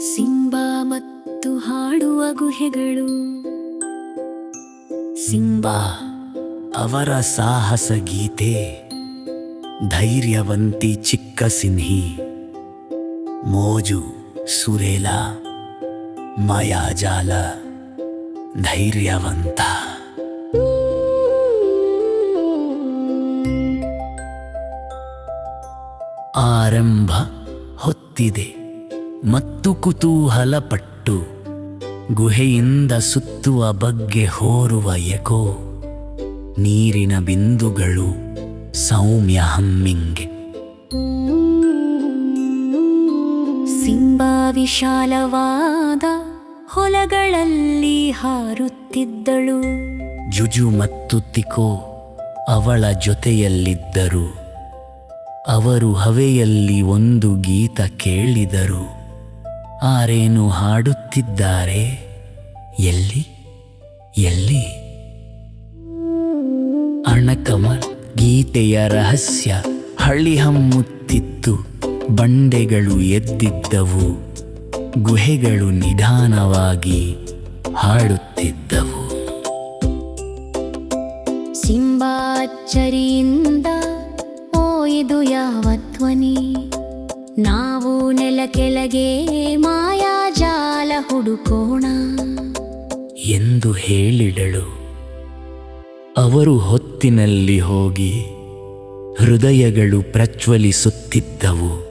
Simba ಮತ್ತು ಹಾಡುವ ಗುಹೆಗಳು ಸಿಂಬಾ ಅವರ ಸಾಹಸ ಗೀತೆ, ಧೈರ್ಯವಂತಿ ಚಿಕ್ಕ ಸಿನ್ಹಿ, ಮೋಜು ಸುರೇಲ ಮಯಾಜಾಲ ಧೈರ್ಯವಂತ. ಆರಂಭ ಹೊತ್ತಿದೆ. ಮತ್ತು ಕುತೂಹಲಪಟ್ಟು ಗುಹೆಯಿಂದ ಸುತ್ತುವ ಬಗ್ಗೆ ಹೋರುವ ಎಕೋ ನೀರಿನ ಬಿಂದುಗಳು ಸೌಮ್ಯ ಹಮ್ಮಿಂಗೆ. ಸಿಂಬಾ ವಿಶಾಲವಾದ ಹೊಲಗಳಲ್ಲಿ ಹಾರುತ್ತಿದ್ದಳು. ಜುಜು ಮತ್ತು ತಿಕೋ ಅವಳ ಜೊತೆಯಲ್ಲಿದ್ದರು. ಅವರು ಹವೆಯಲ್ಲಿ ಒಂದು ಗೀತ ಕೇಳಿದರು. ಆರೇನು ಹಾಡುತ್ತಿದ್ದಾರೆ? ಎಲ್ಲಿ? ಎಲ್ಲಿ? ಅಣಕಮಲ್ ಗೀತೆಯ ರಹಸ್ಯ ಹಳ್ಳಿ ಹಮ್ಮುತ್ತಿತ್ತು. ಬಂಡೆಗಳು ಎದ್ದಿದ್ದವು. ಗುಹೆಗಳು ನಿಧಾನವಾಗಿ ಹಾಡುತ್ತಿದ್ದವು. ಸಿಂಬಾಚ್ಚರಿಯಿಂದ ಓ ಇದು ಯಾವ ಧ್ವನಿ? ನಾವು ನೆಲ ಕೆಳಗೆ ಮಾಯಾಜಾಲ ಹುಡುಕೋಣ. ಎಂದು ಹೇಳಿದಳು. ಅವರು ಹೊತ್ತಿನಲ್ಲಿ ಹೋಗಿ ಹೃದಯಗಳು ಪ್ರಜ್ವಲಿಸುತ್ತಿದ್ದವು.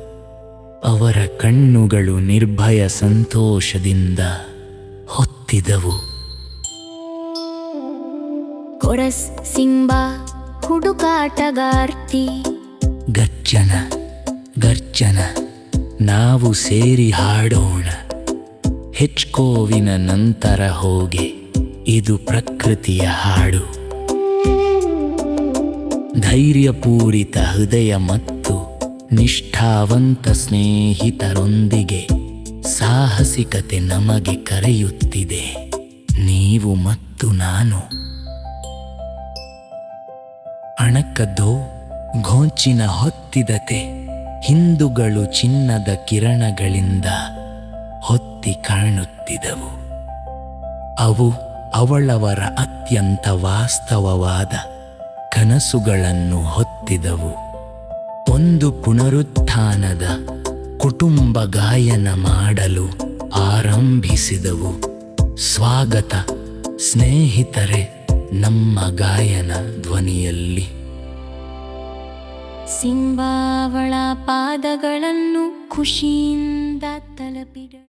ಅವರ ಕಣ್ಣುಗಳು ನಿರ್ಭಯ ಸಂತೋಷದಿಂದ ಹೊತ್ತಿದವು. ಕೊರಸ್ ಸಿಂಬಾ ಹುಡುಕಾಟಗಾರ್ತಿ. ಗರ್ಜನ ಗರ್ಜನ, ನಾವು ಸೇರಿ ಹಾಡೋಣ. ಹೆಚ್ಕೋವಿನ ನಂತರ ಹೋಗೆ, ಇದು ಪ್ರಕೃತಿಯ ಹಾಡು. ಧೈರ್ಯಪೂರಿತ ಹೃದಯ ಮತ್ತು ನಿಷ್ಠಾವಂತ ಸ್ನೇಹಿತರೊಂದಿಗೆ ಸಾಹಸಿಕತೆ ನಮಗೆ ಕರೆಯುತ್ತಿದೆ. ನೀವು ಮತ್ತು ನಾನು. ಅಣಕದ್ದೋ ಘೋಂಚಿನ ಹೊತ್ತಿದತೆ. ಹಿಂದುಗಳು ಚಿನ್ನದ ಕಿರಣಗಳಿಂದ ಹೊತ್ತಿ ಕಾಣುತ್ತಿದವು ಅವು ಅವಳವರ ಅತ್ಯಂತ ವಾಸ್ತವವಾದ ಕನಸುಗಳನ್ನು ಹೊತ್ತಿದವು. ಒಂದು ಪುನರುತ್ಥಾನದ ಕುಟುಂಬ ಗಾಯನ ಮಾಡಲು ಆರಂಭಿಸಿದವು. ಸ್ವಾಗತ ಸ್ನೇಹಿತರೆ, ನಮ್ಮ ಗಾಯನ ಧ್ವನಿಯಲ್ಲಿ. ಸಿಂಬಾ ಅವಳ ಪಾದಗಳನ್ನು ಖುಷಿಯಿಂದ ತಲುಪಿದ